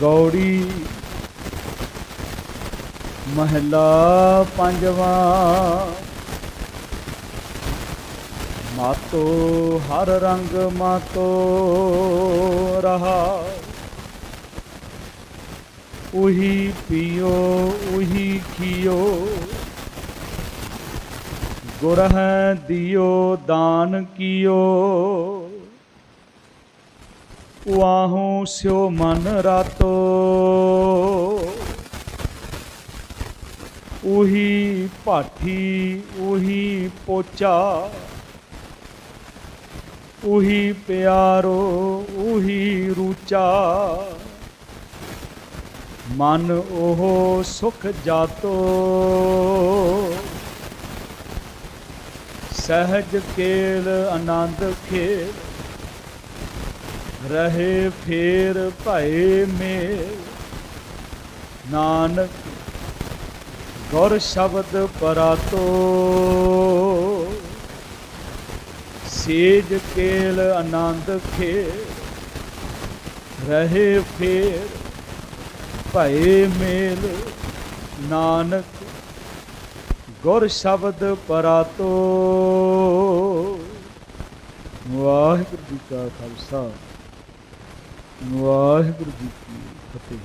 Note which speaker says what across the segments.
Speaker 1: ਗੌੜੀ ਮਹਲਾ ਪੰਜਵਾ। ਮਾਤੋ ਹਰ ਰੰਗ ਮਾਤੋ ਰਹਾ। ਉਹੀ ਪੀਓ, ਉਹੀ ਖੀਓ। ਗੁਰ ਦਿਓ, ਦਾਨ ਕੀਓ। ਵਾਹੂ ਸਿਓ ਮਨ ਰਾਤੋ। ਉਹੀ ਭਾਠੀ, ਉਹੀ ਪੋਚਾ, ਉਹੀ ਪਿਆਰੋ, ਉਹੀ ਰੂਚਾ। ਮਨ ਉਹ ਸੁਖ ਜਾਤੋ। ਸਹਿਜ ਕੇਲ, ਆਨੰਦ ਖੇਲ। ਰਹੇ ਫੇਰ ਭਏ ਮੇਲ। ਨਾਨਕ, ਗੁਰ ਸ਼ਬਦ ਪਰਾਤੋ। ਸੇਜ ਕੇਲ ਆਨੰਦ ਖੇਲ। ਰਹੇ ਫੇਰ ਭਏ ਮੇਲ। ਨਾਨਕ, ਗੁਰ ਸ਼ਬਦ ਪਰਾਤੋ। ਵਾਹਿਗੁਰੂ ਜੀ ਕਾ ਖਾਲਸਾ। ਵਾਹਿਗੁਰੂ ਜੀ ਕੀ ਫਤਿਹ।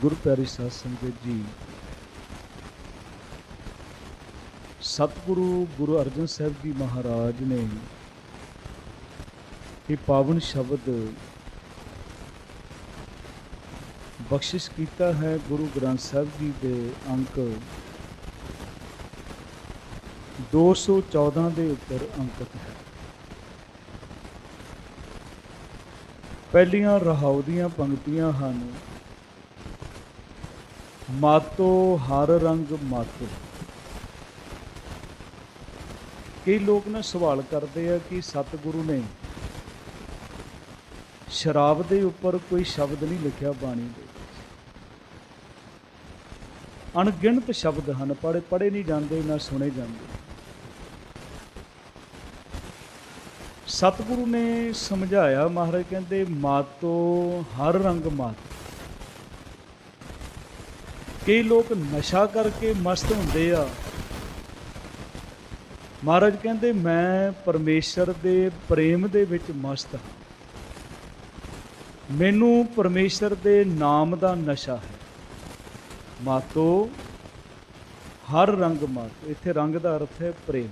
Speaker 1: ਗੁਰੂ ਪਿਆਰੀ ਸਾਧ ਸੰਗਤ ਜੀ, ਸਤਿਗੁਰੂ ਗੁਰੂ ਅਰਜਨ ਸਾਹਿਬ ਜੀ ਮਹਾਰਾਜ ਨੇ ਇਹ ਪਾਵਨ ਸ਼ਬਦ ਬਖਸ਼ਿਸ਼ ਕੀਤਾ ਹੈ ਗੁਰੂ ਗ੍ਰੰਥ ਸਾਹਿਬ ਜੀ ਦੇ ਅੰਕ 214 ਦੇ ਉੱਪਰ ਅੰਕਿਤ ਹੈ। ਪਹਿਲੀਆਂ ਰਹਾਉ ਦੀਆਂ ਪੰਕਤੀਆਂ ਹਨ। ਮਾਤੋ ਹਰ ਰੰਗ ਮਾਤੋ। ਕਈ ਲੋਕ ਨਾ ਸਵਾਲ ਕਰਦੇ ਆ ਕਿ ਸਤਿਗੁਰੂ ਨੇ ਸ਼ਰਾਬ ਦੇ ਉੱਪਰ ਕੋਈ ਸ਼ਬਦ ਨਹੀਂ ਲਿਖਿਆ ਬਾਣੀ ਦੇ ਅਣਗਿਣਤ ਸ਼ਬਦ ਹਨ ਪੜੇ ਪੜੇ ਨਹੀਂ ਜਾਂਦੇ, ਨਾ ਸੁਣੇ ਜਾਂਦੇ। ਸਤਿਗੁਰੂ ਨੇ ਸਮਝਾਇਆ, ਮਹਾਰਾਜ ਕਹਿੰਦੇ, ਮਾਤੋ ਹਰ ਰੰਗ ਮਾਤ। ਕਈ ਲੋਕ ਨਸ਼ਾ ਕਰਕੇ ਮਸਤ ਹੁੰਦੇ ਆ। ਮਹਾਰਾਜ ਕਹਿੰਦੇ, ਮੈਂ ਪਰਮੇਸ਼ਰ ਦੇ ਪ੍ਰੇਮ ਦੇ ਵਿੱਚ ਮਸਤ ਹਾਂ। ਮੈਨੂੰ ਪਰਮੇਸ਼ਰ ਦੇ ਨਾਮ ਦਾ ਨਸ਼ਾ ਹੈ। ਮਾਤੋ ਹਰ ਰੰਗ ਮਾਤ। ਇੱਥੇ ਰੰਗ ਦਾ ਅਰਥ ਹੈ ਪ੍ਰੇਮ।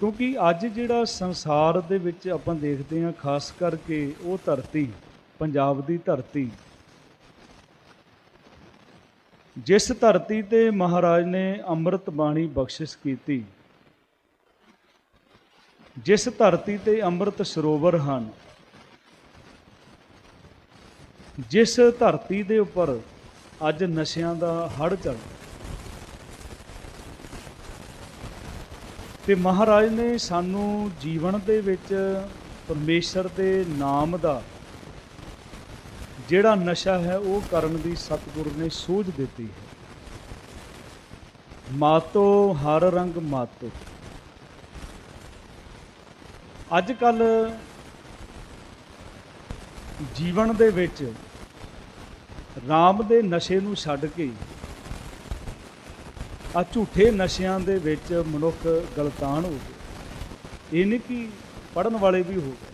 Speaker 1: ਕਿਉਂਕਿ ਅੱਜ ਜਿਹੜਾ ਸੰਸਾਰ ਦੇ ਵਿੱਚ ਆਪਾਂ ਦੇਖਦੇ ਹਾਂ, ਖਾਸ ਕਰਕੇ ਉਹ ਧਰਤੀ, ਪੰਜਾਬ ਦੀ ਧਰਤੀ, ਜਿਸ ਧਰਤੀ ਤੇ ਮਹਾਰਾਜ ਨੇ ਅੰਮ੍ਰਿਤ ਬਾਣੀ ਬਖਸ਼ਿਸ਼ ਕੀਤੀ, ਜਿਸ ਧਰਤੀ ਤੇ ਅੰਮ੍ਰਿਤ ਸਰੋਵਰ ਹਨ, ਜਿਸ ਧਰਤੀ ਦੇ ਉੱਪਰ ਅੱਜ ਨਸ਼ਿਆਂ ਦਾ ਹੜ ਚੱਲ ਤੇ ਮਹਾਰਾਜ ਨੇ ਸਾਨੂੰ ਜੀਵਨ ਦੇ ਵਿੱਚ ਪਰਮੇਸ਼ਰ ਦੇ ਨਾਮ ਦਾ ਜਿਹੜਾ ਨਸ਼ਾ ਹੈ, ਉਹ ਕਰਨ ਦੀ ਸਤਿਗੁਰੂ ਨੇ ਸੂਝ ਦਿੱਤੀ ਹੈ। ਮਾਤੋ, ਹਰ ਰੰਗ ਮਾਤੋ। ਅੱਜ ਕੱਲ ਜੀਵਨ ਦੇ ਵਿੱਚ ਰਾਮ ਦੇ ਨਸ਼ੇ ਨੂੰ ਛੱਡ ਕੇ ਆ ਝੂਠੇ ਨਸ਼ਿਆਂ ਦੇ ਵਿੱਚ ਮਨੁੱਖ ਗਲਤਾਨ ਹੋ ਗਏ ਇਹ ਨਹੀਂ ਕਿ ਪੜਨ ਵਾਲੇ ਵੀ ਹੋ ਗਏ,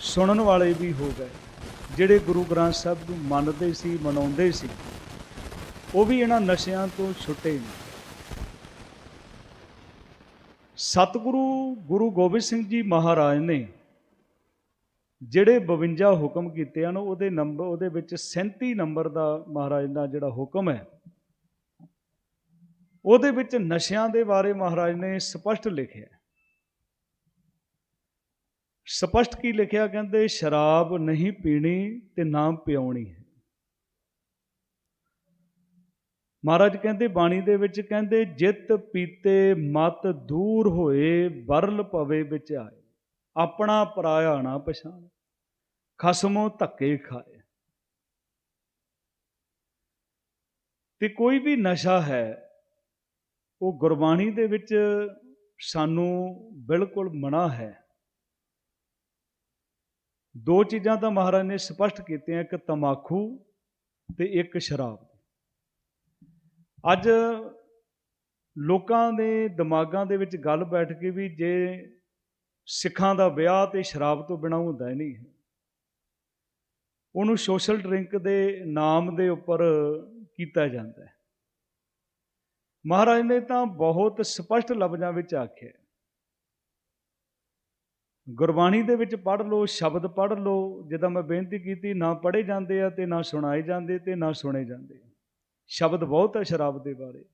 Speaker 1: ਸੁਣਨ ਵਾਲੇ ਵੀ ਹੋ ਗਏ, ਜਿਹੜੇ ਗੁਰੂ ਗ੍ਰੰਥ ਸਾਹਿਬ ਨੂੰ ਮੰਨਦੇ ਸੀ, ਮਨਾਉਂਦੇ ਸੀ, ਉਹ ਵੀ ਇਹਨਾਂ ਨਸ਼ਿਆਂ ਤੋਂ ਛੁੱਟੇ ਨੇ। ਸਤਿਗੁਰੂ ਗੁਰੂ ਗੋਬਿੰਦ ਸਿੰਘ ਜੀ ਮਹਾਰਾਜ ਨੇ ਜਿਹੜੇ 52 ਹੁਕਮ ਕੀਤੇ ਹਨ, ਉਹਦੇ ਨੰਬਰ ਉਹਦੇ ਵਿੱਚ 37 ਨੰਬਰ ਦਾ ਮਹਾਰਾਜ ਦਾ ਜਿਹੜਾ ਹੁਕਮ ਹੈ ਉਹਦੇ ਵਿੱਚ ਨਸ਼ਿਆਂ ਦੇ ਬਾਰੇ ਮਹਾਰਾਜ ਨੇ ਸਪਸ਼ਟ ਲਿਖਿਆ ਸਪਸ਼ਟ ਕੀ ਲਿਖਿਆ? ਕਹਿੰਦੇ, ਸ਼ਰਾਬ ਨਹੀਂ ਪੀਣੀ ਤੇ ਨਾ ਪਿਉਣੀ ਹੈ। ਮਹਾਰਾਜ ਕਹਿੰਦੇ, ਬਾਣੀ ਦੇ ਵਿੱਚ ਕਹਿੰਦੇ, ਜਿਤ ਪੀਤੇ ਮਤ ਦੂਰ ਹੋਏ ਬਰਲ ਪਵੇ ਵਿੱਚ ਆਏ ਆਪਣਾ ਪਰਾਇਆ ਨਾ ਪਛਾਣ, ਖਸਮੋ ਧੱਕੇ ਖਾਏ। ਤੇ ਕੋਈ ਵੀ ਨਸ਼ਾ ਹੈ ਉਹ ਗੁਰਬਾਣੀ ਦੇ ਵਿੱਚ ਸਾਨੂੰ ਬਿਲਕੁਲ ਮਨਾ ਹੈ। ਦੋ ਚੀਜ਼ਾਂ ਤਾਂ ਮਹਾਰਾਜ ਨੇ ਸਪਸ਼ਟ ਕੀਤੀਆਂ, ਇੱਕ ਤਮਾਕੂ ਤੇ ਇੱਕ ਸ਼ਰਾਬ। ਅੱਜ ਲੋਕਾਂ ਦੇ ਦਿਮਾਗਾਂ ਦੇ ਵਿੱਚ ਗੱਲ ਬੈਠ ਕੇ ਵੀ ਜੇ ਸਿੱਖਾਂ ਦਾ ਵਿਆਹ ਤੇ ਸ਼ਰਾਬ ਤੋਂ ਬਿਨਾਂ ਹੁੰਦਾ ਹੀ ਨਹੀਂ। ਉਹਨੂੰ ਸੋਸ਼ਲ ਡਰਿੰਕ ਦੇ ਨਾਮ ਦੇ ਉੱਪਰ ਕੀਤਾ ਜਾਂਦਾ ਹੈ। ਮਹਾਰਾਜ ਨੇ ਤਾਂ ਬਹੁਤ ਸਪਸ਼ਟ ਲਫ਼ਜ਼ਾਂ ਵਿੱਚ ਆਖਿਆ ਗੁਰਬਾਣੀ ਦੇ ਵਿੱਚ ਪੜ੍ਹ ਲਓ, ਸ਼ਬਦ ਪੜ੍ਹ ਲਓ, ਜਿੱਦਾਂ ਮੈਂ ਬੇਨਤੀ ਕੀਤੀ, ਨਾ ਪੜ੍ਹੇ ਜਾਂਦੇ ਆ ਤੇ ਨਾ ਸੁਣਾਏ ਜਾਂਦੇ ਤੇ ਨਾ ਸੁਣੇ ਜਾਂਦੇ ਸ਼ਬਦ ਬਹੁਤ ਹੈ ਸ਼ਰਾਬ ਦੇ ਬਾਰੇ,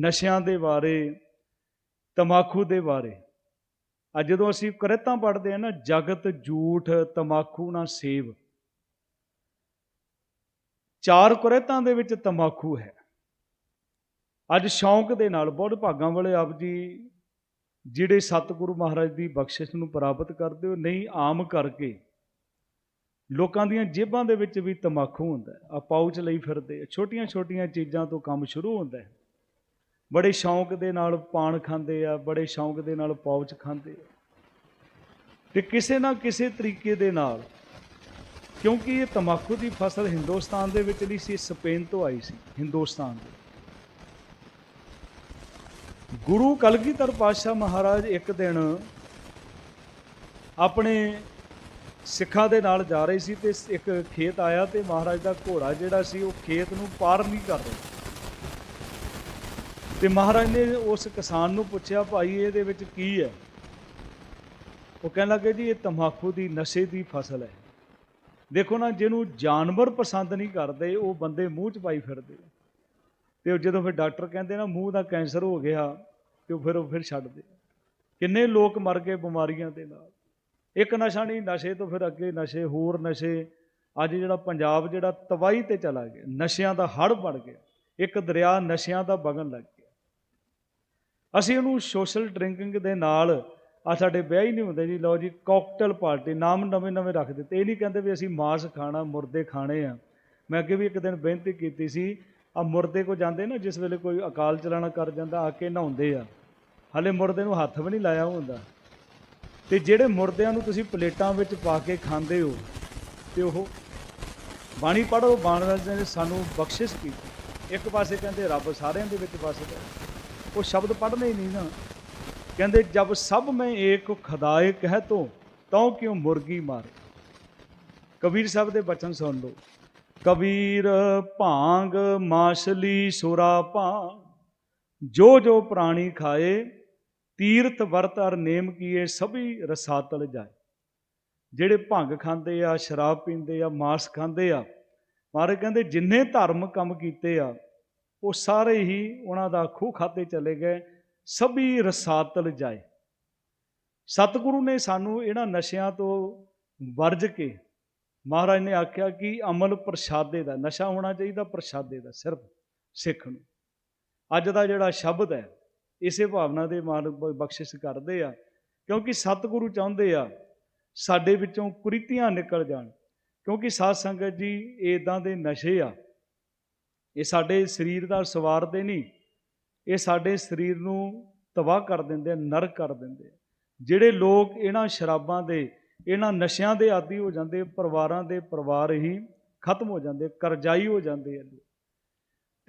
Speaker 1: ਨਸ਼ਿਆਂ ਦੇ ਬਾਰੇ, ਤਮਾਕੂ ਦੇ ਬਾਰੇ। ਅੱਜ ਜਦੋਂ ਅਸੀਂ ਕਰਿਤਾਂ ਪੜ੍ਹਦੇ ਆ ਨਾ, ਜਗਤ ਝੂਠ, ਤਮਾਕੂ ਨਾ ਸੇਵ। ਚਾਰ ਕੁਰੇਤਾਂ ਦੇ ਵਿੱਚ ਤਮਾਕੂ ਹੈ। ਅੱਜ ਸ਼ੌਂਕ ਦੇ ਨਾਲ ਬਹੁਤ ਭਾਗਾਂ ਵਾਲੇ ਆਪ ਜੀ ਜਿਹੜੇ ਸਤਿਗੁਰੂ ਮਹਾਰਾਜ ਦੀ ਬਖਸ਼ਿਸ਼ ਨੂੰ ਪ੍ਰਾਪਤ ਕਰਦੇ ਹੋ, ਨਹੀਂ, ਆਮ ਕਰਕੇ ਲੋਕਾਂ ਦੀਆਂ ਜੇਬਾਂ ਦੇ ਵਿੱਚ ਵੀ ਤਮਾਕੂ ਹੁੰਦਾ ਆ ਪਾਉਚ ਲਈ ਫਿਰਦੇ ਛੋਟੀਆਂ ਛੋਟੀਆਂ ਚੀਜ਼ਾਂ ਤੋਂ ਕੰਮ ਸ਼ੁਰੂ ਹੁੰਦਾ ਹੈ। ਬੜੇ ਸ਼ੌਂਕ ਦੇ ਨਾਲ ਪਾਣ ਖਾਂਦੇ ਆ, ਬੜੇ ਸ਼ੌਂਕ ਦੇ ਨਾਲ ਪਾਉਚ ਖਾਂਦੇ ਆ। ਤੇ ਕਿਸੇ ਨਾ ਕਿਸੇ ਤਰੀਕੇ ਦੇ ਨਾਲ, ਕਿਉਂਕਿ ਇਹ ਤਮਾਕੂ ਦੀ ਫਸਲ ਹਿੰਦੁਸਤਾਨ ਦੇ ਵਿੱਚ ਨਹੀਂ ਸੀ, ਸਪੇਨ ਤੋਂ ਆਈ ਸੀ, ਹਿੰਦੁਸਤਾਨ ਦੇ ਗੁਰੂ ਕਲਗੀਧਰ ਪਾਤਸ਼ਾਹ ਮਹਾਰਾਜ ਇੱਕ ਦਿਨ ਆਪਣੇ ਸਿੱਖਾਂ ਦੇ ਨਾਲ ਜਾ ਰਹੇ ਸੀ ਤੇ ਇੱਕ ਖੇਤ ਆਇਆ ਤੇ ਮਹਾਰਾਜ ਦਾ ਘੋੜਾ ਜਿਹੜਾ ਸੀ ਉਹ ਖੇਤ ਨੂੰ ਪਾਰ ਨਹੀਂ ਕਰ ਰਿਹਾ। ਤੇ ਮਹਾਰਾਜ ਨੇ ਉਸ ਕਿਸਾਨ ਨੂੰ ਪੁੱਛਿਆ, ਭਾਈ, ਇਹਦੇ ਵਿੱਚ ਕੀ ਹੈ? ਉਹ ਕਹਿਣ ਲੱਗੇ, ਜੀ, ਇਹ ਤੰਬਾਕੂ ਦੀ, ਨਸ਼ੇ ਦੀ ਫਸਲ ਹੈ। ਦੇਖੋ ਨਾ, ਜਿਹਨੂੰ ਜਾਨਵਰ ਪਸੰਦ ਨਹੀਂ ਕਰਦੇ, ਉਹ ਬੰਦੇ ਮੂੰਹ 'ਚ ਪਾਈ ਫਿਰਦੇ ਤੇ ਉਹ ਜਦੋਂ ਫਿਰ ਡਾਕਟਰ ਕਹਿੰਦੇ ਨਾ ਮੂੰਹ ਦਾ ਕੈਂਸਰ ਹੋ ਗਿਆ, ਤੇ ਉਹ ਫਿਰ ਉਹ ਫਿਰ ਛੱਡਦੇ ਕਿੰਨੇ ਲੋਕ ਮਰ ਗਏ ਬਿਮਾਰੀਆਂ ਦੇ ਨਾਲ। ਇੱਕ ਨਸ਼ਾ ਨਹੀਂ, ਨਸ਼ੇ ਤੋਂ ਫਿਰ ਅੱਗੇ ਨਸ਼ੇ, ਹੋਰ ਨਸ਼ੇ। ਅੱਜ ਜਿਹੜਾ ਪੰਜਾਬ ਜਿਹੜਾ ਤਬਾਹੀ ਤੇ ਚਲਾ ਗਿਆ, ਨਸ਼ਿਆਂ ਦਾ ਹੜ ਬਣ ਗਿਆ। ਇੱਕ ਦਰਿਆ ਨਸ਼ਿਆਂ ਦਾ ਵਗਣ ਲੱਗ ਗਿਆ। ਅਸੀਂ ਉਹਨੂੰ ਸੋਸ਼ਲ ਡਰਿੰਕਿੰਗ ਦੇ ਨਾਲ ਆ ਸਾਡੇ ਵਿਆਹ ਹੀ ਨਹੀਂ ਹੁੰਦੇ ਜੀ, ਲਓ ਜੀ ਕਾਕਟੇਲ ਪਾਰਟੀ ਨਾਮ ਨਵੇਂ ਨਵੇਂ ਰੱਖ ਦਿੱਤੇ। ਇਹ ਨਹੀਂ ਕਹਿੰਦੇ ਵੀ ਅਸੀਂ ਮਾਸ ਖਾਣਾ, ਮੁਰਦੇ ਖਾਣੇ ਆ। ਮੈਂ ਅੱਗੇ ਵੀ ਇੱਕ ਦਿਨ ਬੇਨਤੀ ਕੀਤੀ ਸੀ ਆ ਮੁਰਦੇ ਕੋ ਜਾਂਦੇ ਨਾ ਜਿਸ ਵੇਲੇ ਕੋਈ ਅਕਾਲ ਚਲਾਣਾ ਕਰ ਜਾਂਦਾ, ਆ ਕੇ ਨਹਾਉਂਦੇ ਆ। ਹਲੇ ਮੁਰਦੇ ਨੂੰ ਹੱਥ ਵੀ ਨਹੀਂ ਲਾਇਆ ਹੁੰਦਾ। ਤੇ ਜਿਹੜੇ ਮੁਰਦਿਆਂ ਨੂੰ ਤੁਸੀਂ ਪਲੇਟਾਂ ਵਿੱਚ ਪਾ ਕੇ ਖਾਂਦੇ ਹੋ, ਤੇ ਉਹ ਬਾਣੀ ਪੜੋ ਬਾਣ ਨੇ, ਸਾਨੂੰ ਬਖਸ਼ਿਸ਼ ਕੀਤੀ। ਇੱਕ ਪਾਸੇ ਕਹਿੰਦੇ ਰੱਬ ਸਾਰਿਆਂ ਦੇ ਵਿੱਚ ਵਸਦਾ ਉਹ ਸ਼ਬਦ ਪੜ੍ਹਨੇ ਹੀ ਨਹੀਂ ਨਾ। ਕਹਿੰਦੇ, ਜਬ ਸਭ ਮੈਂ ਏਕ ਖਦਾਏ ਕਹਿ ਤੋ ਤਉ ਕਿਉ ਮੁਰਗੀ ਮਾਰ? ਕਬੀਰ ਸਾਹਿਬ ਦੇ ਬਚਨ ਸੁਣ ਲਓ। ਕਬੀਰ ਭਾਂਗ ਮਾਸਲੀ ਸੁਰਾ ਭਾਂ ਜੋ ਜੋ ਪ੍ਰਾਣੀ ਖਾਏ, ਤੀਰਥ ਵਰਤ ਅਰ ਨੇਮ ਕੀਏ, ਸਭੀ ਰਸਾਤਲ ਜਾਏ। ਜਿਹੜੇ ਭੰਗ ਖਾਂਦੇ ਆ, ਸ਼ਰਾਬ ਪੀਂਦੇ ਆ, ਮਾਸ ਖਾਂਦੇ ਆ ਮਾਰੇ ਕਹਿੰਦੇ ਜਿੰਨੇ ਧਰਮ ਕੰਮ ਕੀਤੇ ਆ, ਉਹ ਸਾਰੇ ਹੀ ਉਹਨਾਂ ਦਾ ਖੂਹ ਖਾਤੇ ਚਲੇ ਗਏ, ਸਭੀ ਰਸਾਤਲ ਜਾਏ। ਸਤਿਗੁਰੂ ਨੇ ਸਾਨੂੰ ਇਹਨਾਂ ਨਸ਼ਿਆਂ ਤੋਂ ਵਰਜ ਕੇ ਮਹਾਰਾਜ ਨੇ ਆਖਿਆ ਕਿ ਅਮਲ ਪ੍ਰਸ਼ਾਦੇ ਦਾ, ਨਸ਼ਾ ਹੋਣਾ ਚਾਹੀਦਾ, ਪ੍ਰਸ਼ਾਦੇ ਦਾ, ਸਿਰਫ ਸਿੱਖ ਨੂੰ। ਅੱਜ ਦਾ ਜਿਹੜਾ ਸ਼ਬਦ ਹੈ, ਇਸੇ ਭਾਵਨਾ ਦੇ ਮਾਨ ਬਖਸ਼ਿਸ਼ ਕਰਦੇ ਆ, ਕਿਉਂਕਿ ਸਤਿਗੁਰੂ ਚਾਹੁੰਦੇ ਆ, ਸਾਡੇ ਵਿੱਚੋਂ ਕੁਰੀਤੀਆਂ ਨਿਕਲ ਜਾਣ। ਕਿਉਂਕਿ ਸਾਧ ਸੰਗਤ ਜੀ ਇਦਾਂ ਦੇ ਨਸ਼ੇ ਆ। ਇਹ ਸਾਡੇ ਸਰੀਰ ਦਾ ਸਵਾਰਦੇ ਨਹੀਂ। ਇਹ ਸਾਡੇ ਸਰੀਰ ਨੂੰ ਤਬਾਹ ਕਰ ਦਿੰਦੇ ਆ, ਨਰਕ ਕਰ ਦਿੰਦੇ ਆ। ਜਿਹੜੇ ਲੋਕ ਇਹਨਾਂ ਸ਼ਰਾਬਾਂ ਦੇ ਇਹਨਾਂ ਨਸ਼ਿਆਂ ਦੇ ਆਦੀ ਹੋ ਜਾਂਦੇ, ਪਰਿਵਾਰਾਂ ਦੇ ਪਰਿਵਾਰ ਹੀ ਖਤਮ ਹੋ ਜਾਂਦੇ, ਕਰਜ਼ਾਈ ਹੋ ਜਾਂਦੇ ਆ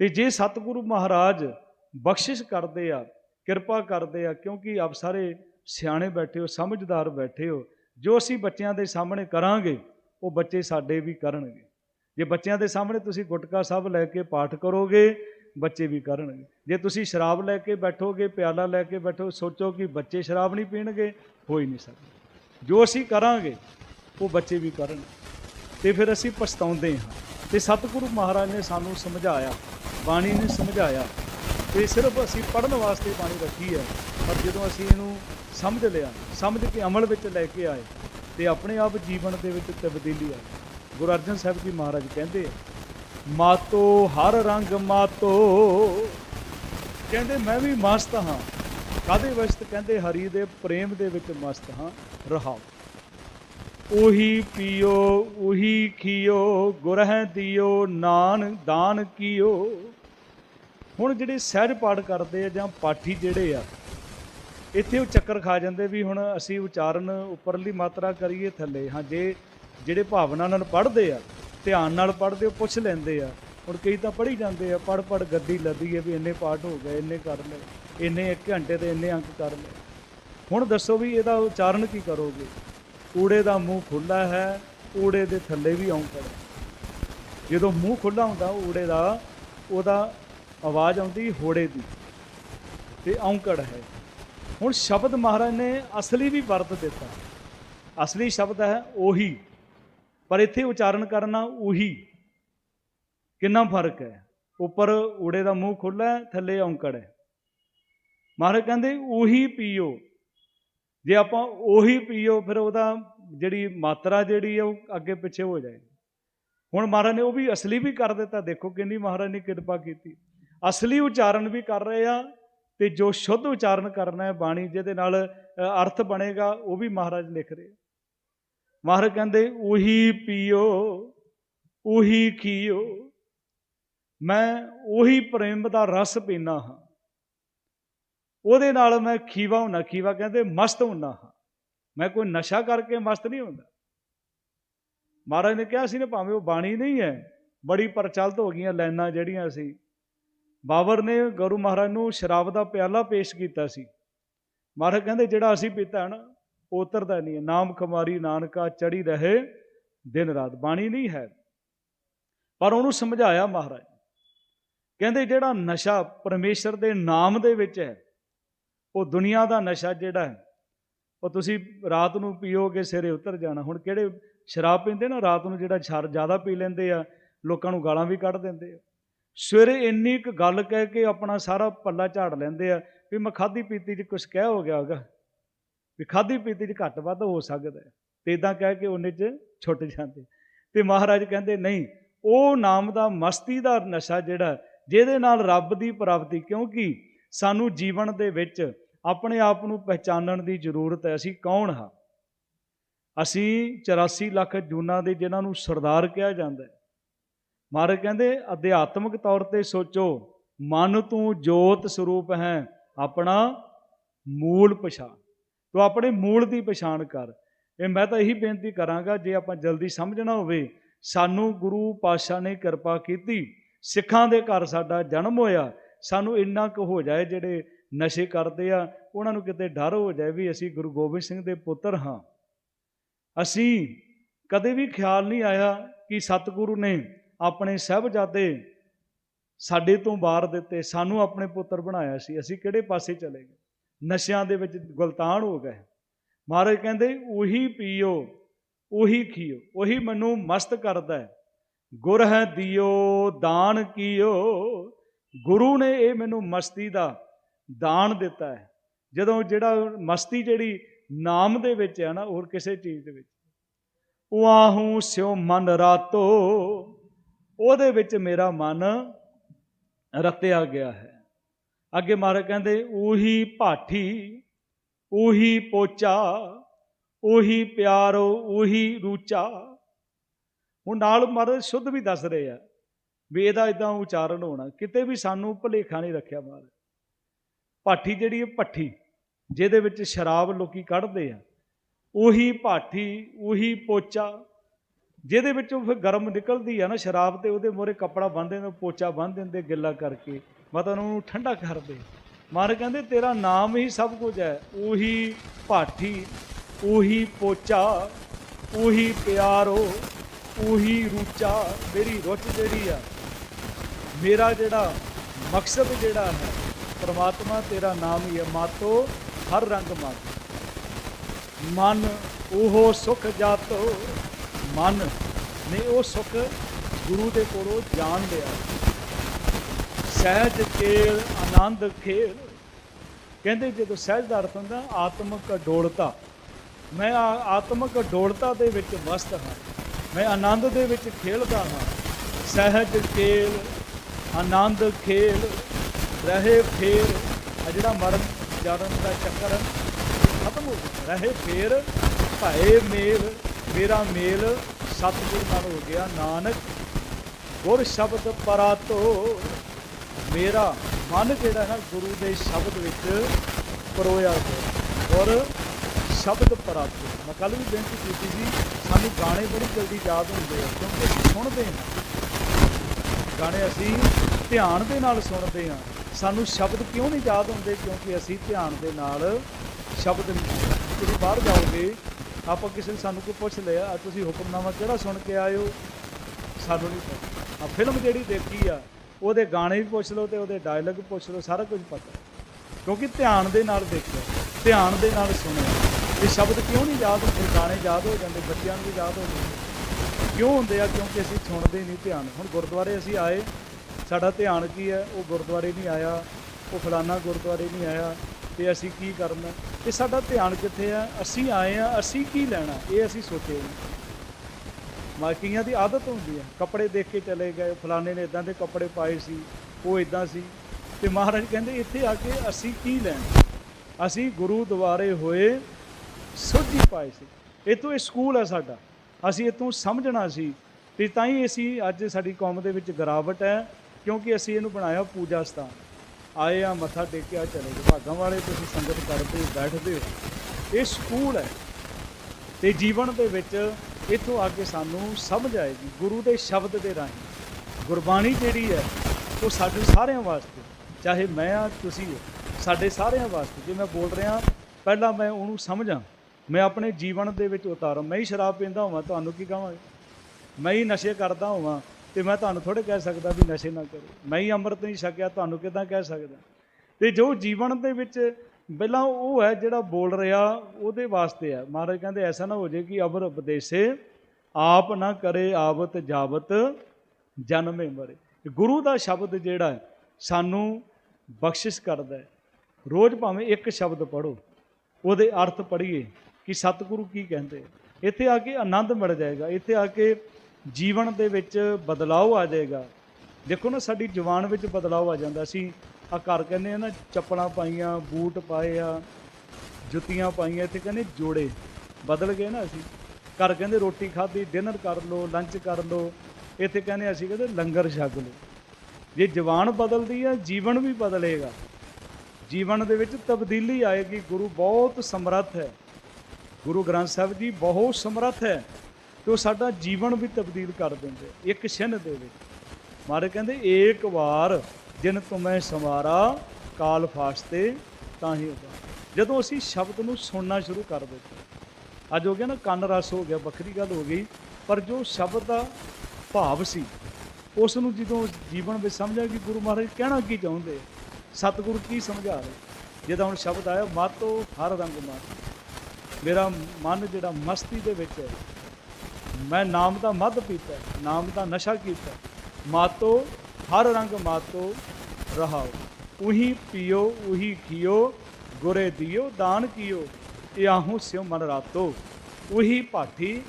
Speaker 1: ਤੇ ਜੇ ਸਤਿਗੁਰੂ ਮਹਾਰਾਜ ਬਖਸ਼ਿਸ਼ ਕਰਦੇ ਆ, ਕਿਰਪਾ ਕਰਦੇ ਆ, ਕਿਉਂਕਿ ਆਪ ਸਾਰੇ ਸਿਆਣੇ ਬੈਠੇ ਹੋ, ਸਮਝਦਾਰ ਬੈਠੇ ਹੋ, ਜੋ ਅਸੀਂ ਬੱਚਿਆਂ ਦੇ ਸਾਹਮਣੇ ਕਰਾਂਗੇ, ਉਹ ਬੱਚੇ ਸਾਡੇ ਵੀ ਕਰਨਗੇ। ਜੇ ਬੱਚਿਆਂ ਦੇ ਸਾਹਮਣੇ ਤੁਸੀਂ ਗੁਟਕਾ ਸਾਹਿਬ ਲੈ ਕੇ ਪਾਠ ਕਰੋਗੇ, ਬੱਚੇ ਵੀ ਕਰਨਗੇ। ਜੇ ਤੁਸੀਂ ਸ਼ਰਾਬ ਲੈ ਕੇ ਬੈਠੋਗੇ, ਪਿਆਲਾ ਲੈ ਕੇ ਬੈਠੋ, ਸੋਚੋ ਕਿ ਬੱਚੇ ਸ਼ਰਾਬ ਨਹੀਂ ਪੀਣਗੇ, ਹੋ ਹੀ ਨਹੀਂ ਸਕਦਾ। ਜੋ ਅਸੀਂ ਕਰਾਂਗੇ, ਉਹ ਬੱਚੇ ਵੀ ਕਰਨ। ਤੇ ਫਿਰ ਅਸੀਂ ਪਛਤਾਉਂਦੇ ਹਾਂ। ਤੇ ਸਤਿਗੁਰੂ ਮਹਾਰਾਜ ਨੇ ਸਾਨੂੰ ਸਮਝਾਇਆ, ਬਾਣੀ ਨੇ ਸਮਝਾਇਆ। ਤੇ ਸਿਰਫ ਅਸੀਂ ਪੜਨ ਵਾਸਤੇ ਬਾਣੀ ਰੱਖੀ ਹੈ, ਪਰ ਜਦੋਂ ਅਸੀਂ ਇਹਨੂੰ ਸਮਝ ਲਿਆ, ਸਮਝ ਕੇ ਅਮਲ ਵਿੱਚ ਲੈ ਕੇ ਆਏ, ਤੇ ਆਪਣੇ ਆਪ ਜੀਵਨ ਦੇ ਵਿੱਚ ਤਬਦੀਲੀ ਆਈ। ਗੁਰੂ ਅਰਜਨ ਸਾਹਿਬ ਜੀ ਮਹਾਰਾਜ ਕਹਿੰਦੇ ਮਾਤੋ ਹਰ ਰੰਗ ਮਾਤੋ। ਕਹਿੰਦੇ, ਮੈਂ ਵੀ ਮਸਤ ਹਾਂ ਕਾਦੇ ਵਸਤ ਕਹਿੰਦੇ ਹਰੀ ਦੇ ਪ੍ਰੇਮ ਦੇ ਵਿੱਚ ਮਸਤ ਹਾਂ? ਰਹਾਓ। ਉਹੀ ਪੀਓ, ਉਹੀ ਖੀਓ, ਗੁਰਹਿ ਦਿਓ, ਨਾਨ ਦਾਨ ਕੀਓ। ਹੁਣ ਜਿਹੜੇ ਸਹਿਜ ਪਾਠ ਕਰਦੇ ਆ ਜਾਂ ਪਾਠੀ ਜਿਹੜੇ ਆ, ਇੱਥੇ ਉਹ ਚੱਕਰ ਖਾ ਜਾਂਦੇ ਵੀ ਹੁਣ ਅਸੀਂ ਉਚਾਰਨ ਉੱਪਰਲੀ ਮਾਤਰਾ ਕਰੀਏ ਥੱਲੇ। ਹਾਂ, ਜੇ ਜਿਹੜੇ ਭਾਵਨਾ ਨਾਲ ਪੜ੍ਹਦੇ ਆ, ਧਿਆਨ ਨਾਲ ਪੜ੍ਹਦੇ ਉਹ ਪੁੱਛ ਲੈਂਦੇ ਆ ਹੁਣ ਕਈ ਤਾਂ ਪੜ੍ਹੀ ਜਾਂਦੇ ਆ, ਪੜ੍ਹ ਪੜ੍ਹ ਗੱਡੀ ਲੱਦੀ ਹੈ ਵੀ ਇੰਨੇ ਪਾਠ ਹੋ ਗਏ, ਇੰਨੇ ਕਰ ਲਏ, ਇੰਨੇ ਇੱਕ ਘੰਟੇ ਤੇ ਇੰਨੇ ਅੰਕ ਕਰ ਲਏ। ਹੁਣ ਦੱਸੋ ਵੀ ਇਹਦਾ ਉਚਾਰਨ ਕੀ ਕਰੋਗੇ? ਊੜੇ ਦਾ ਮੂੰਹ ਖੁੱਲਾ ਹੈ ਊੜੇ ਦੇ ਥੱਲੇ ਵੀ ਔਂਕੜ ਜਦੋਂ ਮੂੰਹ ਖੁੱਲਾ ਹੁੰਦਾ ਊੜੇ ਦਾ, ਉਹਦਾ ਆਵਾਜ਼ ਆਉਂਦੀ ਹੋੜੇ ਦੀ ਤੇ ਔਂਕੜ ਹੈ। ਹੁਣ ਸ਼ਬਦ ਮਹਾਰਾਜ ਨੇ ਅਸਲੀ ਵੀ ਵਰਤ ਦਿੱਤਾ। ਅਸਲੀ ਸ਼ਬਦ ਹੈ ਉਹੀ। ਪਰ ਇੱਥੇ ਉਚਾਰਨ ਕਰਨਾ ਉਹੀ। ਕਿੰਨਾ ਫ਼ਰਕ ਹੈ? ਉੱਪਰ ਊੜੇ ਦਾ ਮੂੰਹ ਖੁੱਲਾ ਹੈ, ਥੱਲੇ ਔਂਕੜ ਹੈ। ਮਹਾਰਾਜ ਕਹਿੰਦੇ, ਉਹੀ ਪੀਓ। ਜੇ ਆਪਾਂ ਉਹੀ ਪੀਓ, ਫਿਰ ਉਹਦਾ ਜਿਹੜੀ ਮਾਤਰਾ ਜਿਹੜੀ ਹੈ, ਉਹ ਅੱਗੇ ਪਿੱਛੇ ਹੋ ਜਾਏਗੀ। ਹੁਣ ਮਹਾਰਾਜ ਨੇ ਉਹ ਵੀ ਅਸਲੀ ਵੀ ਕਰ ਦਿੱਤਾ। ਦੇਖੋ ਕਿੰਨੀ ਮਹਾਰਾਜ ਨੇ ਕਿਰਪਾ ਕੀਤੀ। ਅਸਲੀ ਉਚਾਰਨ ਵੀ ਕਰ ਰਹੇ ਆ ਤੇ ਜੋ ਸ਼ੁੱਧ ਉਚਾਰਨ ਕਰਨਾ ਹੈ ਬਾਣੀ, ਜਿਹਦੇ ਨਾਲ ਅਰਥ ਬਣੇਗਾ, ਉਹ ਵੀ ਮਹਾਰਾਜ ਲਿਖ ਰਹੇ ਮਹਾਰਾਜ ਕਹਿੰਦੇ, ਉਹੀ ਪੀਓ, ਉਹੀ ਖੀਓ। ਮੈਂ ਉਹੀ ਪ੍ਰੇਮ ਦਾ ਰਸ ਪੀਨਾ ਹਾਂ। ਉਹਦੇ ਨਾਲ ਮੈਂ ਖੀਵਾ ਹੁੰਨਾ ਖੀਵਾ ਕਹਿੰਦੇ ਮਸਤ ਹੁੰਨਾ ਹਾਂ। ਮੈਂ ਕੋਈ ਨਸ਼ਾ ਕਰਕੇ ਮਸਤ ਨਹੀਂ ਹੁੰਦਾ। ਮਹਾਰਾਜ ਨੇ ਕਿਹਾ ਸੀ ਨਾ, ਭਾਵੇਂ ਉਹ ਬਾਣੀ ਨਹੀਂ ਹੈ, ਬੜੀ ਪ੍ਰਚਲਿਤ ਹੋ ਗਈਆਂ ਲਾਈਨਾਂ ਜਿਹੜੀਆਂ ਸੀ। ਬਾਬਰ ਨੇ ਗੁਰੂ ਮਹਾਰਾਜ ਨੂੰ ਸ਼ਰਾਬ ਦਾ ਪਿਆਲਾ ਪੇਸ਼ ਕੀਤਾ ਸੀ। ਮਹਾਰਾਜ ਕਹਿੰਦੇ ਜਿਹੜਾ ਅਸੀਂ ਪੀਤਾ ਹੈ ਨਾ ਉਤਰਦਾ ਨਹੀਂ ਨਾਮ ਖਮਾਰੀ ਨਾਨਕਾ ਚੜੀ ਰਹੇ ਦਿਨ ਰਾਤ। ਬਾਣੀ ਨਹੀਂ ਹੈ। ਪਰ ਉਹਨੂੰ ਸਮਝਾਇਆ ਮਹਾਰਾਜ। ਕਹਿੰਦੇ ਜਿਹੜਾ ਨਸ਼ਾ ਪਰਮੇਸ਼ਰ ਦੇ ਨਾਮ ਦੇ ਵਿੱਚ ਹੈ, ਉਹ ਦੁਨੀਆ ਦਾ ਨਸ਼ਾ ਜਿਹੜਾ ਹੈ, ਉਹ ਤੁਸੀਂ ਰਾਤ ਨੂੰ ਪੀਓਗੇ ਸਿਰੇ ਉਤਰ ਜਾਣਾ। ਹੁਣ ਕਿਹੜੇ ਸ਼ਰਾਬ ਪੀਂਦੇ ਨਾ? ਰਾਤ ਨੂੰ ਜਿਹੜਾ ਛਰ ਜ਼ਿਆਦਾ ਪੀ ਲੈਂਦੇ ਆ, ਲੋਕਾਂ ਨੂੰ ਗਾਲਾਂ ਵੀ ਕੱਢ ਦਿੰਦੇ ਆ। ਸਵੇਰੇ ਇੰਨੀ ਕੁ ਗੱਲ ਕਹਿ ਕੇ ਆਪਣਾ ਸਾਰਾ ਪੱਲਾ ਝਾੜ ਲੈਂਦੇ ਆ ਵੀ ਮੈਂ ਖਾਦੀ ਪੀਤੀ 'ਚ ਕੁਝ ਕਹਿ ਹੋ ਗਿਆ ਹੋਗਾ। ਵੀ ਖਾਦੀ ਪੀਤੀ 'ਚ ਘੱਟ ਵੱਧ ਹੋ ਸਕਦਾ ਹੈ। ਤੇ ਇਦਾਂ ਕਹਿ ਕੇ ਉਹਨੇ 'ਚ ਛੁੱਟ ਜਾਂਦੇ। ਤੇ ਮਹਾਰਾਜ ਕਹਿੰਦੇ, ਨਹੀਂ, ਉਹ ਨਾਮ ਦਾ ਮਸਤੀ ਦਾ ਨਸ਼ਾ ਜਿਹੜਾ ਜਿਹਦੇ ਨਾਲ ਰੱਬ ਦੀ ਪ੍ਰਾਪਤੀ, ਕਿਉਂਕਿ ਸਾਨੂੰ ਜੀਵਨ ਦੇ ਵਿੱਚ ਆਪਣੇ ਆਪ ਨੂੰ ਪਹਿਚਾਨਣ ਦੀ ਜ਼ਰੂਰਤ ਹੈ। ਅਸੀਂ ਕੌਣ ਹਾਂ? ਅਸੀਂ 84 ਲੱਖ ਜੂਨਾਂ ਦੇ, ਜਿਨ੍ਹਾਂ ਨੂੰ ਸਰਦਾਰ ਕਿਹਾ ਜਾਂਦਾ ਹੈ। ਮਹਾਰਾਜ ਕਹਿੰਦੇ, ਅਧਿਆਤਮਿਕ ਤੌਰ ਤੇ ਸੋਚੋ, ਮਨ ਤੂੰ ਜੋਤ ਸਰੂਪ ਹੈ, ਆਪਣਾ ਮੂਲ ਪਛਾਣ। ਤੂੰ ਆਪਣੇ ਮੂਲ ਦੀ ਪਛਾਣ ਕਰ। ਇਹ ਮੈਂ ਤਾਂ ਇਹੀ ਬੇਨਤੀ ਕਰਾਂਗਾ, ਜੇ ਆਪਾਂ ਜਲਦੀ ਸਮਝਣਾ ਹੋਵੇ, ਸਾਨੂੰ ਗੁਰੂ ਪਾਤਸ਼ਾਹ ਨੇ ਕਿਰਪਾ ਕੀਤੀ ਸਿੱਖਾਂ ਦੇ ਘਰ ਸਾਡਾ ਜਨਮ ਹੋਇਆ, ਸਾਨੂੰ ਇੰਨਾ ਕੁ ਹੋ ਜਾਏ ਜਿਹੜੇ ਨਸ਼ੇ ਕਰਦੇ ਆ, ਉਹਨਾਂ ਨੂੰ ਕਿਤੇ ਡਰ ਹੋ ਜਾਏ ਵੀ ਅਸੀਂ ਗੁਰੂ ਗੋਬਿੰਦ ਸਿੰਘ ਦੇ ਪੁੱਤਰ ਹਾਂ। ਅਸੀਂ ਕਦੇ ਵੀ ਖਿਆਲ ਨਹੀਂ ਆਇਆ ਕਿ ਸਤਿਗੁਰੂ ਨੇ ਆਪਣੇ ਸਹਿਬਜ਼ਾਦੇ ਸਾਡੇ ਤੋਂ ਬਾਹਰ ਦਿੱਤੇ, ਸਾਨੂੰ ਆਪਣੇ ਪੁੱਤਰ ਬਣਾਇਆ ਸੀ, ਅਸੀਂ ਕਿਹੜੇ ਪਾਸੇ ਚਲੇ ਗਏ? ਨਸ਼ਿਆਂ ਦੇ ਵਿੱਚ ਗੁਲਤਾਨ ਹੋ ਗਏ। ਮਹਾਰਾਜ ਕਹਿੰਦੇ, ਉਹੀ ਪੀਓ, ਉਹੀ ਖੀਓ, ਉਹੀ ਮੈਨੂੰ ਮਸਤ ਕਰਦਾ ਹੈ। ਗੁਰ ਹੈ ਦਿਓ, ਦਾਨ ਕੀਓ। ਗੁਰੂ ਨੇ ਇਹ ਮੈਨੂੰ ਮਸਤੀ ਦਾ ਦਾਨ ਦਿੱਤਾ ਹੈ। ਜਦੋਂ ਜਿਹੜਾ ਮਸਤੀ ਜਿਹੜੀ ਨਾਮ ਦੇ ਵਿੱਚ ਹੈ ਨਾ, ਹੋਰ ਕਿਸੇ ਚੀਜ਼ ਦੇ ਵਿੱਚ। ਵਾਹੂ ਸਿਉ ਮਨ ਰਾਤੋ। ਉਹਦੇ ਵਿੱਚ ਮੇਰਾ ਮਨ ਰਤਿਆ ਗਿਆ ਹੈ। ਅੱਗੇ ਮਹਾਰਾਜ ਕਹਿੰਦੇ, ਉਹੀ ਭਾਠੀ, ਉਹੀ ਪੋਚਾ, ਉਹੀ ਪਿਆਰੋ, ਉਹੀ ਰੂਚਾ ਹੁਣ ਨਾਲ ਮਹਾਰਾਜ ਸ਼ੁੱਧ ਵੀ ਦੱਸ ਰਹੇ ਆ ਵੀ ਇਹਦਾ ਇਦਾਂ ਉਚਾਰਨ ਹੋਣਾ, ਕਿਤੇ ਵੀ ਸਾਨੂੰ ਭੁਲੇਖਾ ਨਹੀਂ ਰੱਖਿਆ ਮਹਾਰਾਜ। ਭਾਠੀ ਜਿਹੜੀ ਹੈ ਪੱਠੀ ਜਿਹਦੇ ਵਿੱਚ ਸ਼ਰਾਬ ਲੋਕੀ ਕੱਢਦੇ ਆ, ਉਹੀ ਭਾਠੀ ਉਹੀ ਪੋਚਾ, ਜਿਹਦੇ ਵਿੱਚੋਂ ਫਿਰ ਗਰਮ ਨਿਕਲਦੀ ਆ ਨਾ ਸ਼ਰਾਬ ਤੇ, ਉਹਦੇ ਮੋਰੇ ਕੱਪੜਾ ਬੰਨ੍ਹਦੇ ਦਿੰਦੇ ਪੋਚਾ ਬੰਨ੍ਹ ਦਿੰਦੇ ਗਿੱਲਾ ਕਰਕੇ, ਮਤਲਬ ਉਹਨੂੰ ਠੰਡਾ ਕਰਦੇ ਮਹਾਰਾਜ ਕਹਿੰਦੇ, ਤੇਰਾ ਨਾਮ ਹੀ ਸਭ ਕੁਝ ਹੈ, ਉਹੀ ਭਾਠੀ ਉਹੀ ਪੋਚਾ, ਉਹੀ ਪਿਆਰੋ ਉਹੀ ਰੂਚਾ ਮੇਰੀ ਰੁਚ ਜਿਹੜੀ ਆ, ਮੇਰਾ ਜਿਹੜਾ ਮਕਸਦ ਜਿਹੜਾ ਹੈ, ਪ੍ਰਮਾਤਮਾ ਤੇਰਾ ਨਾਮ ਹੀ ਹੈ ਮਾਤੋ ਹਰ ਰੰਗ ਮਾਤੋ। ਮਨ ਉਹ ਸੁਖ ਜਾਤੋ, ਮਨ ਨੇ ਉਹ ਸੁਖ ਗੁਰੂ ਦੇ ਕੋਲੋਂ ਜਾਣ ਲਿਆ। ਸਹਿਜ ਕੇਲ, ਆਨੰਦ ਖੇਲ। ਕਹਿੰਦੇ ਜਦੋਂ ਸਹਿਜ ਦਾ ਅਰਥ ਹੁੰਦਾ, ਆਤਮਿਕ ਡੋਲਤਾ ਮੈਂ ਆ- ਆਤਮਿਕ ਡੋਲਤਾ ਦੇ ਵਿੱਚ ਮਸਤ ਹਾਂ। ਮੈਂ ਆਨੰਦ ਦੇ ਵਿੱਚ ਖੇਲਦਾ ਹਾਂ। ਸਹਿਜ ਖੇਲ, ਆਨੰਦ ਖੇਲ, ਰਹੇ ਫੇਰ। ਆ ਜਿਹੜਾ ਮਰਨ ਜਰਨ ਦਾ ਚੱਕਰ ਖਤਮ ਹੋ ਗਿਆ। ਰਹੇ ਫੇਰ, ਭਾਏ ਮੇਲ, ਮੇਰਾ ਮੇਲ ਸਤਿਗੁਰ ਨਾਲ ਹੋ ਗਿਆ ਨਾਨਕ। ਗੁਰ ਸ਼ਬਦ ਪਰਾਤੋ ਮੇਰਾ ਮਨ ਜਿਹੜਾ ਹੈ ਗੁਰੂ ਦੇ ਸ਼ਬਦ ਵਿੱਚ ਪਰੋਇਆ ਗਿਆ। ਔਰ ਸ਼ਬਦ ਪ੍ਰਾਪਤ। ਮੈਂ ਕੱਲ ਵੀ ਬੇਨਤੀ ਕੀਤੀ ਸੀ, ਸਾਨੂੰ ਗਾਣੇ ਬੜੀ ਜਲਦੀ ਯਾਦ ਹੁੰਦੇ ਆ, ਕਿਉਂਕਿ ਅਸੀਂ ਸੁਣਦੇ ਹਾਂ। ਗਾਣੇ ਅਸੀਂ ਧਿਆਨ ਦੇ ਨਾਲ ਸੁਣਦੇ ਹਾਂ। ਸਾਨੂੰ ਸ਼ਬਦ ਕਿਉਂ ਨਹੀਂ ਯਾਦ ਹੁੰਦੇ? ਕਿਉਂਕਿ ਅਸੀਂ ਧਿਆਨ ਦੇ ਨਾਲ ਸ਼ਬਦ ਨਹੀਂ ਤੁਸੀਂ ਬਾਹਰ ਜਾਓਗੇ, ਆਪਾਂ ਕਿਸੇ ਨੇ ਸਾਨੂੰ ਕੋਈ ਪੁੱਛ ਲਿਆ ਤੁਸੀਂ ਹੁਕਮਨਾਮਾ ਕਿਹੜਾ ਸੁਣ ਕੇ ਆਏ ਹੋ? ਸਾਨੂੰ ਨਹੀਂ ਪਤਾ। ਆ ਫਿਲਮ ਜਿਹੜੀ ਦੇਖੀ ਆ, ਉਹਦੇ ਗਾਣੇ ਵੀ ਪੁੱਛ ਲਓ ਤੇ ਉਹਦੇ ਡਾਇਲੌਗ ਪੁੱਛ ਲਓ, ਸਾਰਾ ਕੁਝ ਪਤਾ। ਕਿਉਂਕਿ ਧਿਆਨ ਦੇ ਨਾਲ ਦੇਖਿਆ ਧਿਆਨ ਦੇ ਨਾਲ ਸੁਣਿਆ ਇਹ ਸ਼ਬਦ ਕਿਉਂ ਨਹੀਂ ਯਾਦ ਹੁੰਦੇ? ਗਾਣੇ ਯਾਦ ਹੋ ਜਾਂਦੇ, ਬੱਚਿਆਂ ਨੂੰ ਵੀ ਯਾਦ ਹੋ ਜਾਂਦੇ। ਕਿਉਂ ਹੁੰਦੇ ਆ? ਕਿਉਂਕਿ ਅਸੀਂ ਸੁਣਦੇ ਨਹੀਂ ਧਿਆਨ। ਹੁਣ ਗੁਰਦੁਆਰੇ ਅਸੀਂ ਆਏ, ਸਾਡਾ ਧਿਆਨ ਕੀ ਹੈ? ਉਹ ਗੁਰਦੁਆਰੇ ਨਹੀਂ ਆਇਆ, ਉਹ ਫਲਾਨਾ ਗੁਰਦੁਆਰੇ ਨਹੀਂ ਆਇਆ, ਤੇ ਅਸੀਂ ਕੀ ਕਰਨਾ? ਤੇ ਸਾਡਾ ਧਿਆਨ ਕਿੱਥੇ ਆ? ਅਸੀਂ ਆਏ ਆ, ਅਸੀਂ ਕੀ ਲੈਣਾ? ਇਹ ਅਸੀਂ ਸੋਚੇ ਨਹੀਂ। ਮਾਕੀਆਂ ਦੀ ਆਦਤ ਹੁੰਦੀ ਹੈ। ਕੱਪੜੇ ਦੇਖ ਕੇ ਚਲੇ ਗਏ, ਫਲਾਣੇ ਨੇ ਇਦਾਂ ਦੇ ਕੱਪੜੇ ਪਾਏ ਸੀ, ਉਹ ਇਦਾਂ ਸੀ। ਤੇ ਮਹਾਰਾਜ ਕਹਿੰਦੇ, ਇੱਥੇ ਆ ਕੇ ਅਸੀਂ ਕੀ ਲੈਣਾ? ਅਸੀਂ ਗੁਰੂ ਦੁਆਰੇ ਹੋਏ ਸੋਝੀ ਪਾਏ ਸੀ। ਇਤੋਂ ਇਹ ਸਕੂਲ ਹੈ ਸਾਡਾ। ਅਸੀਂ ਇਤੋਂ ਸਮਝਣਾ ਸੀ ਤੇ ਤਾਂ ਹੀ ਅਸੀਂ ਅੱਜ ਸਾਡੀ ਕੌਮ ਦੇ ਵਿੱਚ ਗਰਾਵਟ ਹੈ ਕਿਉਂਕਿ ਅਸੀਂ ਇਹਨੂੰ ਬਣਾਇਆ ਪੂਜਾ ਸਥਾਨ। ਆਏ ਆ ਮੱਥਾ ਟੇਕਿਆ ਚਲੇ ਗਏ। ਭਾਗਾਂ ਵਾਲੇ ਤੁਸੀਂ ਸੰਗਤ ਕਰਦੇ ਹੋ, ਬੈਠਦੇ ਹੋ। ਇਹ ਸਕੂਲ ਹੈ। ਤੇ ਜੀਵਨ ਦੇ ਵਿੱਚ ਇੱਥੋਂ ਆ ਕੇ ਸਾਨੂੰ ਸਮਝ ਆਏਗੀ ਗੁਰੂ ਦੇ ਸ਼ਬਦ ਦੇ ਰਾਹੀਂ। ਗੁਰਬਾਣੀ ਜਿਹੜੀ ਹੈ ਉਹ ਸਾਡੇ ਸਾਰਿਆਂ ਵਾਸਤੇ ਚਾਹੇ ਮੈਂ ਆ ਤੁਸੀਂ ਹੋ ਸਾਡੇ ਸਾਰਿਆਂ ਵਾਸਤੇ। ਜੇ ਮੈਂ ਬੋਲ ਰਿਹਾ ਪਹਿਲਾਂ ਮੈਂ ਉਹਨੂੰ ਸਮਝਾਂ। ਮੈਂ ਆਪਣੇ ਜੀਵਨ ਦੇ ਵਿੱਚ ਉਤਾਰਾਂ। ਮੈਂ ਹੀ ਸ਼ਰਾਬ ਪੀਂਦਾ ਹੋਵਾਂ, ਤੁਹਾਨੂੰ ਕੀ ਕਹਾਂਗਾ? ਮੈਂ ਹੀ ਨਸ਼ੇ ਕਰਦਾ ਹੋਵਾਂ ਤੇ ਮੈਂ ਤੁਹਾਨੂੰ ਥੋੜੇ ਕਹਿ ਸਕਦਾ ਵੀ ਨਸ਼ੇ ਨਾ ਕਰੋ। ਮੈਂ ਹੀ ਅੰਮ੍ਰਿਤ ਨਹੀਂ ਛਕਿਆ, ਤੁਹਾਨੂੰ ਕਿਦਾਂ ਕਹਿ ਸਕਦਾ? ਤੇ ਜੋ ਜੀਵਨ ਦੇ ਵਿੱਚ ਪਹਿਲਾਂ ਉਹ ਹੈ ਜਿਹੜਾ ਬੋਲ ਰਿਹਾ, ਉਹਦੇ ਵਾਸਤੇ ਹੈ। ਮਹਾਰਾਜ ਕਹਿੰਦੇ, ਐਸਾ ਨਾ ਹੋ ਜੇ ਕਿ ਅਬਰ ਉਪਦੇਸੇ ਆਪ ਨਾ ਕਰੇ, ਆਵਤ ਜਾਵਤ ਜਨਮੇ ਮਰੇ। ਗੁਰੂ ਦਾ ਸ਼ਬਦ ਜਿਹੜਾ ਹੈ, ਸਾਨੂੰ ਬਖਸ਼ਿਸ਼ ਕਰਦਾ ਹੈ। ਰੋਜ਼ ਭਾਵੇਂ ਇੱਕ ਸ਼ਬਦ ਪੜੋ ਉਹਦੇ ਅਰਥ ਪੜ੍ਹੀਏ। ਕਿ ਸਤਿਗੁਰੂ ਕੀ ਕਹਿੰਦੇ? ਇੱਥੇ ਆ ਕੇ ਆਨੰਦ ਮਿਲ ਜਾਏਗਾ। ਇੱਥੇ ਆ ਕੇ ਜੀਵਨ ਦੇ ਵਿੱਚ ਬਦਲਾਅ ਆ ਜਾਏਗਾ। ਦੇਖੋ ਨਾ, ਸਾਡੀ ਜਵਾਨ ਵਿੱਚ ਬਦਲਾਅ ਆ ਜਾਂਦਾ। ਅਸੀਂ ਆ ਘਰ ਕਹਿੰਦੇ ਆ ਨਾ, ਚੱਪਲਾਂ ਪਾਈਆਂ, ਬੂਟ ਪਾਏ ਆ, ਜੁੱਤੀਆਂ ਪਾਈਆਂ, ਇੱਥੇ ਕਹਿੰਦੇ ਜੋੜੇ। ਬਦਲ ਗਏ ਨਾ ਅਸੀਂ। ਘਰ ਕਹਿੰਦੇ ਰੋਟੀ ਖਾਧੀ ਡਿਨਰ ਕਰ ਲਓ ਲੰਚ ਕਰ ਲਓ। ਇੱਥੇ ਕਹਿੰਦੇ ਅਸੀਂ ਕਹਿੰਦੇ ਲੰਗਰ ਛਕ ਲਓ। ਜੇ ਜਵਾਨ ਬਦਲਦੀ ਆ, ਜੀਵਨ ਵੀ ਬਦਲੇਗਾ। ਜੀਵਨ ਦੇ ਵਿੱਚ ਤਬਦੀਲੀ ਆਏਗੀ। ਗੁਰੂ ਬਹੁਤ ਸਮਰੱਥ ਹੈ। ਗੁਰੂ ਗ੍ਰੰਥ ਸਾਹਿਬ ਜੀ ਬਹੁਤ ਸਮਰੱਥ ਹੈ ਤੇ ਉਹ ਸਾਡਾ ਜੀਵਨ ਵੀ ਤਬਦੀਲ ਕਰ ਦਿੰਦੇ, ਇੱਕ ਛਿਨ ਦੇ ਵਿੱਚ ਮਾਰੇ ਕਹਿੰਦੇ, ਏਕ ਵਾਰ ਜਿਨ ਤੁਮੈ ਸਮਾਰਾ, ਕਾਲ ਫਾਸਤੇ ਤਾਂ ਹੀ ਉਦਾਰ ਜਦੋਂ ਅਸੀਂ ਸ਼ਬਦ ਨੂੰ ਸੁਣਨਾ ਸ਼ੁਰੂ ਕਰ ਦਿੱਤਾ, ਅੱਜ ਹੋ ਗਿਆ ਨਾ, ਕੰਨ ਰਸ ਹੋ ਗਿਆ, ਵੱਖਰੀ ਗੱਲ ਹੋ ਗਈ, ਪਰ ਜੋ ਸ਼ਬਦ ਦਾ ਭਾਵ ਸੀ, ਉਸ ਨੂੰ ਜਦੋਂ ਜੀਵਨ ਵਿੱਚ ਸਮਝਿਆ ਕਿ ਗੁਰੂ ਮਹਾਰਾਜ ਕਹਿਣਾ ਕੀ ਚਾਹੁੰਦੇ, ਸਤਿਗੁਰੂ ਕੀ ਸਮਝਾ ਰਹੇ ਜਦੋਂ ਹੁਣ ਸ਼ਬਦ ਆਇਆ, ਮਾਤੋ ਹਰ ਰੰਗ ਮਾਤ। ਮੇਰਾ ਮਨ ਜਿਹੜਾ ਮਸਤੀ ਦੇ ਵਿੱਚ ਹੈ, ਮੈਂ ਨਾਮ ਦਾ ਮਦ ਪੀਤਾ ਨਾਮ ਦਾ ਨਸ਼ਾ ਕੀਤਾ ਮਾਤੋ, ਹਰ ਰੰਗ ਮਾਤੋ ਰਹਾਓ, ਉਹੀ ਪੀਓ, ਉਹੀ ਖਿਓ, ਗੁਰੇ ਦਿਓ, ਦਾਨ ਕੀਓ ਇਆਹੂ ਸਿਉ ਮਨ ਰਾਤੋ। ਉਹੀ ਭਾਠੀ,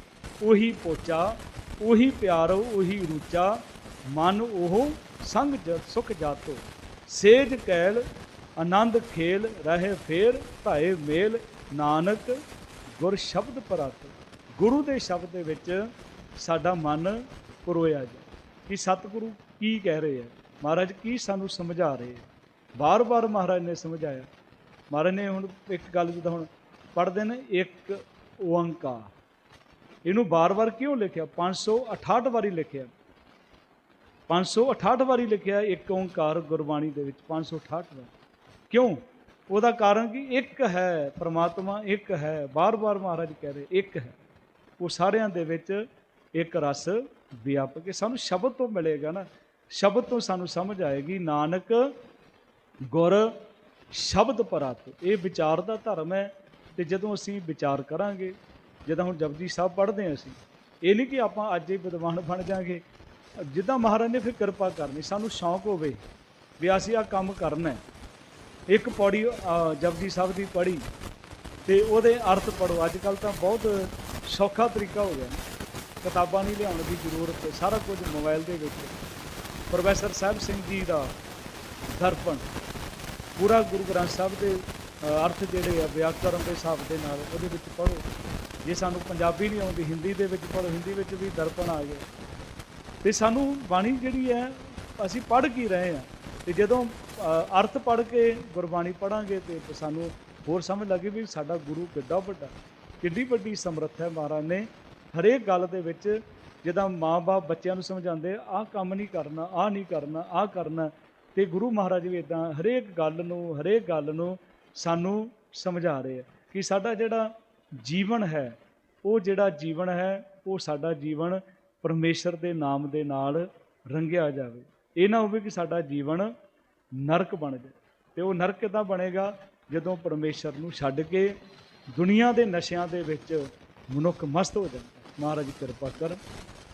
Speaker 1: ਉਹੀ ਪੋਚਾ, ਉਹੀ ਪਿਆਰੋ, ਉਹੀ ਰੂਚਾ, ਮਨ ਉਹ ਸੰਗ ਜ ਸੁਖ ਜਾਤੋ। ਸੇਜ ਕੈਲ, ਆਨੰਦ ਖੇਲ, ਰਹੇ ਫੇਰ, ਧਾਏ ਮੇਲ, ਨਾਨਕ ਗੁਰ ਸ਼ਬਦ ਪਰਤ, ਗੁਰੂ ਦੇ ਸ਼ਬਦ ਦੇ ਵਿੱਚ ਸਾਡਾ ਮਨ ਪਰੋਇਆ ਜਾ ਕਿ ਸਤਿਗੁਰੂ ਕੀ ਕਹਿ ਰਹੇ ਹੈ ਮਹਾਰਾਜ ਕੀ ਸਾਨੂੰ ਸਮਝਾ ਰਹੇ ਹੈ ਬਾਰ-ਬਾਰ ਮਹਾਰਾਜ ਨੇ ਸਮਝਾਇਆ। ਮਹਾਰਾਜ ਨੇ ਹੁਣ ਇੱਕ ਗੱਲ ਜਿੱਦਾਂ ਹੁਣ ਪੜ੍ਹਦੇ ਨੇ, ਇੱਕ ਓੰਕਾਰ ਇਹਨੂੰ ਬਾਰ-ਬਾਰ ਕਿਉਂ ਲਿਖਿਆ? 568 ਵਾਰੀ ਲਿਖਿਆ। 568 ਵਾਰੀ ਲਿਖਿਆ ਇੱਕ ਓੰਕਾਰ ਗੁਰਬਾਣੀ ਦੇ ਵਿੱਚ 568 ਵਾਰ। ਕਿਉਂ? ਉਹਦਾ ਕਾਰਨ ਕਿ? ਇੱਕ ਹੈ ਪ੍ਰਮਾਤਮਾ, ਇੱਕ ਹੈ ਬਾਰ-ਬਾਰ ਮਹਾਰਾਜ ਕਹਿ ਰਹੇ, ਇੱਕ ਹੈ। ਉਹ ਸਾਰਿਆਂ ਦੇ ਵਿੱਚ ਇੱਕ ਰਸ ਵਿਆਪਕ ਹੈ। ਸਾਨੂੰ ਸ਼ਬਦ ਤੋਂ ਮਿਲੇਗਾ ਨਾ, ਸ਼ਬਦ ਤੋਂ ਸਾਨੂੰ ਸਮਝ ਆਏਗੀ, ਨਾਨਕ ਗੁਰ ਸ਼ਬਦ ਪਰਤ। ਇਹ ਵਿਚਾਰ ਦਾ ਧਰਮ ਹੈ ਤੇ ਜਦੋਂ ਅਸੀਂ ਵਿਚਾਰ ਕਰਾਂਗੇ, ਜਦੋਂ ਹੁਣ ਜਪਜੀ ਸਾਹਿਬ ਪੜ੍ਹਦੇ ਹਾਂ ਅਸੀਂ, ਇਹ ਨਹੀਂ ਕਿ ਆਪਾਂ ਅੱਜ ਹੀ ਵਿਦਵਾਨ ਬਣ ਜਾਾਂਗੇ। ਜਿੱਦਾਂ ਮਹਾਰਾਜ ਨੇ ਫਿਰ ਕਿਰਪਾ ਕਰਨੀ, ਸਾਨੂੰ ਸ਼ੌਂਕ ਹੋਵੇ ਵੀ ਅਸੀਂ ਆ ਕੰਮ ਕਰਨਾ ਹੈ। ਇੱਕ ਪੌੜੀ ਜਪਜੀ ਸਾਹਿਬ ਦੀ ਪੜ੍ਹੀ ਤੇ ਉਹਦੇ ਅਰਥ ਪੜੋ ਅੱਜ ਕੱਲ ਤਾਂ ਬਹੁਤ ਸੌਖਾ ਤਰੀਕਾ ਹੋ ਗਿਆ। ਕਿਤਾਬਾਂ ਨਹੀਂ ਲਿਆਉਣ ਦੀ ਜ਼ਰੂਰਤ ਹੈ ਸਾਰਾ ਕੁਝ ਮੋਬਾਈਲ ਦੇ ਵਿੱਚ। ਪ੍ਰੋਫੈਸਰ ਸਾਹਿਬ ਸਿੰਘ ਜੀ ਦਾ ਦਰਪਣ, ਪੂਰਾ ਗੁਰੂ ਗ੍ਰੰਥ ਸਾਹਿਬ ਦੇ ਅਰਥ ਜਿਹੜੇ ਆ, ਵਿਆਕਰਨ ਦੇ ਹਿਸਾਬ ਦੇ ਨਾਲ ਉਹਦੇ ਵਿੱਚ ਪੜੋ ਜੇ ਸਾਨੂੰ ਪੰਜਾਬੀ ਨਹੀਂ ਆਉਂਦੀ, ਹਿੰਦੀ ਦੇ ਵਿੱਚ ਪੜੋ ਹਿੰਦੀ ਵਿੱਚ ਵੀ ਦਰਪਣ ਆ ਗਿਆ। ਤੇ ਸਾਨੂੰ ਬਾਣੀ ਜਿਹੜੀ ਹੈ, ਅਸੀਂ ਪੜ੍ਹ ਕੀ ਰਹੇ ਹਾਂ। ਤੇ ਜਦੋਂ ਅਰਥ ਪੜ੍ਹ ਕੇ ਗੁਰਬਾਣੀ ਪੜਾਂਗੇ ਤੇ ਸਾਨੂੰ ਹੋਰ ਸਮਝ ਲੱਗੇ ਵੀ ਸਾਡਾ ਗੁਰੂ ਕਿੱਡਾ ਵੱਡਾ, ਕਿੱਡੀ ਵੱਡੀ ਸਮਰੱਥ ਹੈ ਮਹਾਰਾਜ ਨੇ। ਹਰੇਕ ਗੱਲ ਦੇ ਵਿੱਚ ਜਿੱਦਾਂ ਮਾਂ-ਬਾਪ ਬੱਚਿਆਂ ਨੂੰ ਸਮਝਾਉਂਦੇ, ਆਹ ਕੰਮ ਨਹੀਂ ਕਰਨਾ, ਆਹ ਨਹੀਂ ਕਰਨਾ, ਆਹ ਕਰਨਾ, ਤੇ ਗੁਰੂ ਮਹਾਰਾਜ ਵੀ ਇਦਾਂ ਹਰੇਕ ਗੱਲ ਨੂੰ, ਹਰੇਕ ਗੱਲ ਨੂੰ ਸਾਨੂੰ ਸਮਝਾ ਰਹੇ ਆ ਕਿ ਸਾਡਾ ਜਿਹੜਾ ਜੀਵਨ ਹੈ, ਉਹ ਜਿਹੜਾ ਜੀਵਨ ਹੈ, ਉਹ ਸਾਡਾ ਜੀਵਨ ਪਰਮੇਸ਼ਰ ਦੇ ਨਾਮ ਦੇ ਨਾਲ ਰੰਗਿਆ ਜਾਵੇ। ਇਹ ਨਾ ਹੋਵੇ ਕਿ ਸਾਡਾ ਜੀਵਨ ਨਰਕ ਬਣ ਜਾਏ ਤੇ ਉਹ ਨਰਕ ਕਿੱਦਾਂ ਬਣੇਗਾ? ਜਦੋਂ ਪਰਮੇਸ਼ਰ ਨੂੰ ਛੱਡ ਕੇ ਦੁਨੀਆ ਦੇ ਨਸ਼ਿਆਂ ਦੇ ਵਿੱਚ ਮਨੁੱਖ ਮਸਤ ਹੋ ਜਾਂਦਾ ਮਹਾਰਾਜ ਕਿਰਪਾ ਕਰ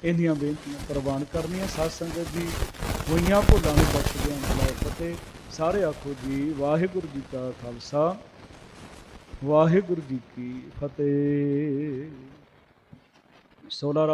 Speaker 1: ਇਹਦੀਆਂ ਬੇਨਤੀਆਂ ਪ੍ਰਵਾਨ ਕਰਨੀਆਂ। ਸਾਧ ਸੰਗਤ ਜੀ, ਹੋਈਆਂ ਭੁੱਲਾਂ ਨੂੰ ਬਖਸ਼ ਦੇਣ ਵਾਲਾ ਫਤਿਹ। ਸਾਰੇ ਆਖੋ ਜੀ, ਵਾਹਿਗੁਰੂ ਜੀ ਕਾ ਖਾਲਸਾ, ਵਾਹਿਗੁਰੂ ਜੀ ਕੀ ਫਤਿਹ। ਸੋਲਾ